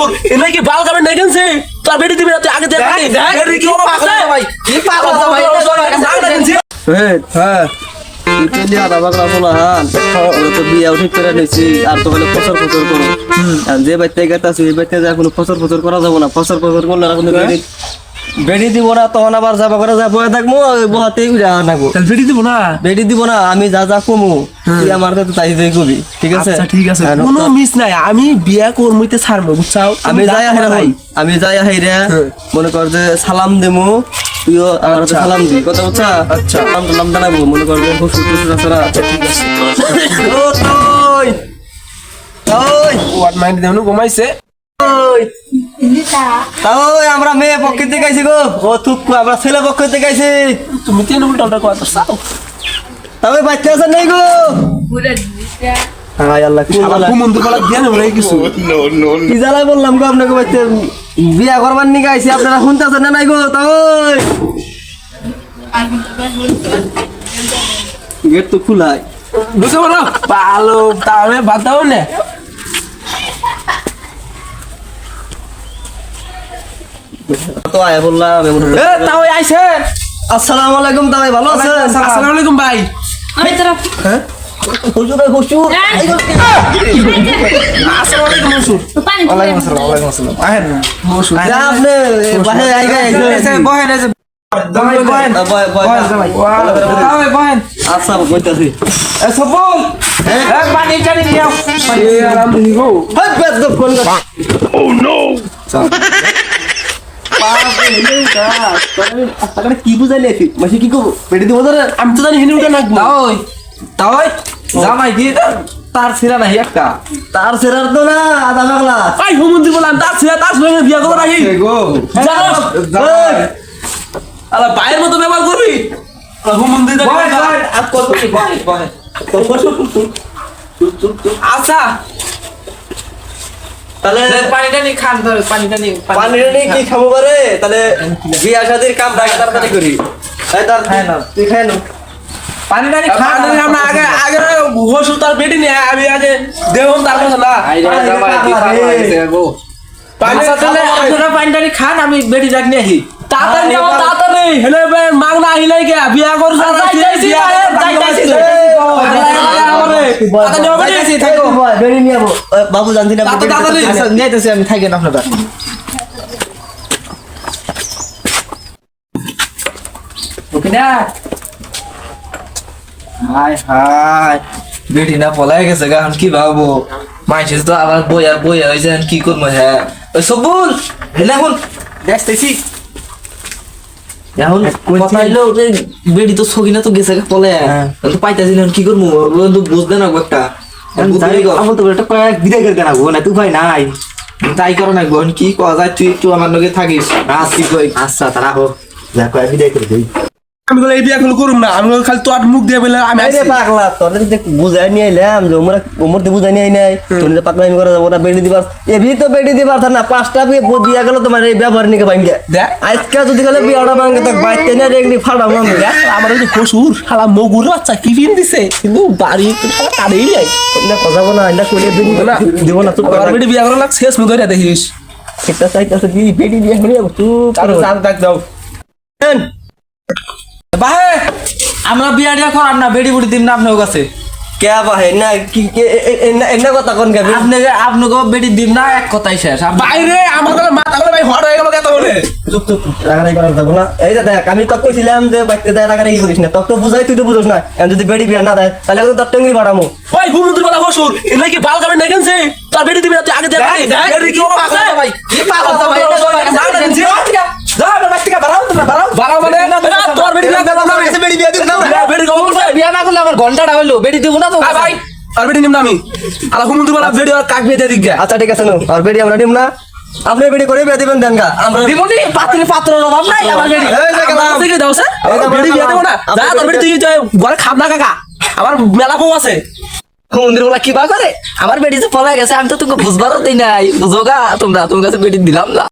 হসুর এনে কি বাল কামে নাই কেনছে তোর বেটি দিবি না তুই আগে দেখ কি ভাই কি পাগল ভাই হ্যাঁ। ইটালি হান তো বিয়া ঠিক করে নিছি আর তো বলে ফসর ফসর করো। আর যে বাইতে গেতাছি এই বাইতে যা কোনো ফসর ফসর করা যাব না। ফসর ফসর করলে আর কোনো বেডি বেডি দিব না তখন আবার যাবা করে যাব থাকব উড়া নাকবো বেটি দিব না? বেডি দিব না আমি যা যা কমু তুই আমার তো তাই তাই কবি ঠিক আছে? আচ্ছা ঠিক আছে। কোনো মিস নাই আমি বিয়া করমইতে ছাড়মু বুঝছাও? আমি যাই আহে ভাই আমি যাই আহে রে। মনে কর যে সালাম দেমু তুইও আমার আচ্ছা। সালাম দি কথা বুঝছা? আচ্ছা। সালাম টালাম জানাব মনে কর যে টুসুর আছে না? আচ্ছা ঠিক আছে। ও তুই! ওই ওয়াট মাইন্ড দেউনু ঘুমাইছে। ওই আমরা মেয়ে পক্ষ থেকে আইছি গো। ও তুক আমরা ছেলে পক্ষ থেকে আইছি। তুমি তিন উল্টা উল্টা কথা চাও? তবে বাচ্চা আছে নাই গো। হাই আল্লাহ কি আবার জ্বালা। কুমন্দ বলা জ্ঞান কিছু। কি জ্বালাই বললাম গো আপনাকে বাচ্চা? বিয়া করবার নিকে আইছি আপনারা শুনতেছেন না নাই গো? তা ওই। গেট তো খোলাই। বুঝতে পারো ভালো তাহলে বাদ দাও না। তো আয়া বললাম এ তাও আইছে। আসসালামু আলাইকুম তাই ভালো আছেন? আসসালামু। আলাইকুম ভাই। হুজুর। হুজুর। আসসালামু আলাইকুম কি বুঝাইলে মাসি কি করব পেটে দিব আমি তো জানি হিনি উঠে নাকবো তাই তাই জামাই কি তার ছিড়া নাই একটা তার সেরার তো না আধা পাগলা আই হুমন্দি বললাম তার ছেলে তার সঙ্গে বিয়া করব নাকি আলা ভাইয়ের মতো ব্যবহার করবি হুমন্দি আচ্ছা তাহলে পানি টানি খান ধরে পানি টানি পানি টানি কি খাব পারে? তাহলে বিয়া শাদির কাম রাখ তাড়াতাড়ি করি। এই তার খায় না। তুই খাই না। পানি টানি খান। খান আমরা আগে আগে হোসুল তার বেটি নিয়ে আমি আগে দেহম তার কাছে না। খান আমি বেডি ডাক নিয়ে আসি তাড়াতাড়ি হেলে বে আহিলে কে বিয়া করছ বাবু জানতি না তাড়াতাড়ি, তাড়াতাড়ি। নিয়েতেছি আমি থাকেন আপনারা হাই হাই বেটি না পলাই গেছে গা এখন কি ভাববো মাইছে তো আবার বই আর বই হয়েছে কি করব হ্যাঁ ওই সবুল হেলে এখন দেখতেছি এখন কথা হইল বেটি তো সকিনা তো গেছে পলে। তো পাইতাছি না কি করব? তো বুঝতে না একটা। গো। আমার তো একটা কয়েক বিদায় করে না তুই ভাই নাই। তাই করো না বোন কি করা যায়? তুই একটু আমার লগে থাকিস। আসি কই আচ্ছা তারা হোক যা কয়েক বিদায় করে দিই। আমি বলে এই বিয়া গুলো করুম না। আমি খালি তোর মুখ দিয়ে বলে আমি আরে পাগলা তোদের দেখ বুঝাই নিয়ে এলাম যে ওমরা ওমর দিয়ে বুঝাই নিয়ে আই নাই। তোর যে পাগলা আমি করে যাব না বেড়ি দিবার। এবি তো বেড়ি দিবার থাক না পাঁচটা বিয়ে বিয়া গেল তোমার এই ব্যবহার নিকে দেখ। আজকে যদি গেলে বিয়াটা ভাঙ্গে তো বাইতে না রেগলি ফাড়াবো আমি আমার যে শ্বশুর শালা মগুর বাচ্চা কি ফিন দিছে? কিন্তু বাড়ি কারেই নাই। না কথা বলা এটা করে দিব না। দিব না আর বেটি বিয়া লাগ শেষ মুখ ধরে দেখিস। একটা চাইতেছে কি? বেড়ি দিয়ে হলে তুই চালু চালু দেখ দাও বাহে আমরা বিয়া করার না বেড়ি বুড়ি না আপনার কাছে। কে বাহে? না কি এনে কথা কোন গাবি আপনি আপনাকে বেড়ি দিন না এক কথাই শেষ। বাইরে আমার মাথা করে ভাই হট হয়ে গেল বলে চুপ চুপ রাগারাগি করা যাব না। এই যে দেখ আমি তো কইছিলাম যে বাইতে দেয় রাগারাগি করিস না। তোকে তো বুঝাই তুই তো বুঝোস না। এখন যদি বেড়ি বিয়া না দেয় তাহলে কিন্তু তোর টেঙ্গি বাড়ামো। ওই হুমন্দির বলা শ্বশুর এলে কি বাল কামে নাই কেনছে তোর বেটি দিবি না তুই আগে দেখ। বেটি কি আছে? ভাই। কি পাগল তো ভাই? বাড়াও মানে তোর বেটি বিয়া করলাম না বেটি বিয়া দিন না বেটি কম করছে বিয়া না করলে আমার ঘন্টাটা হইল বেড়ি দিব না তো ভাই আর বেটি নিম না আমি। বলা বেটি আর কাক বিয়ে দিয়ে দিক আচ্ছা ঠিক আছে নো আর বেড়ি আমরা নিম না। আপনি বেড়ি করে বিয়া দিবেন দেন গা। আমরা পাত্রে পাত্রের অভাব নাই আমার বেড়ি। এই যে। থেকে দাও স্যার বেটি বিয়া না। যা তোর বেটি তুই ঘরে খাব না কাকা আমার মেলা বউ আছে। মন্দির বলা কি বা করে? আমার বেড়ি তো পলা গেছে আমি তো তোকে বুঝবারও দিই নাই। বুঝো গা তোমরা তোমার কাছে বেড়ি দিলাম না।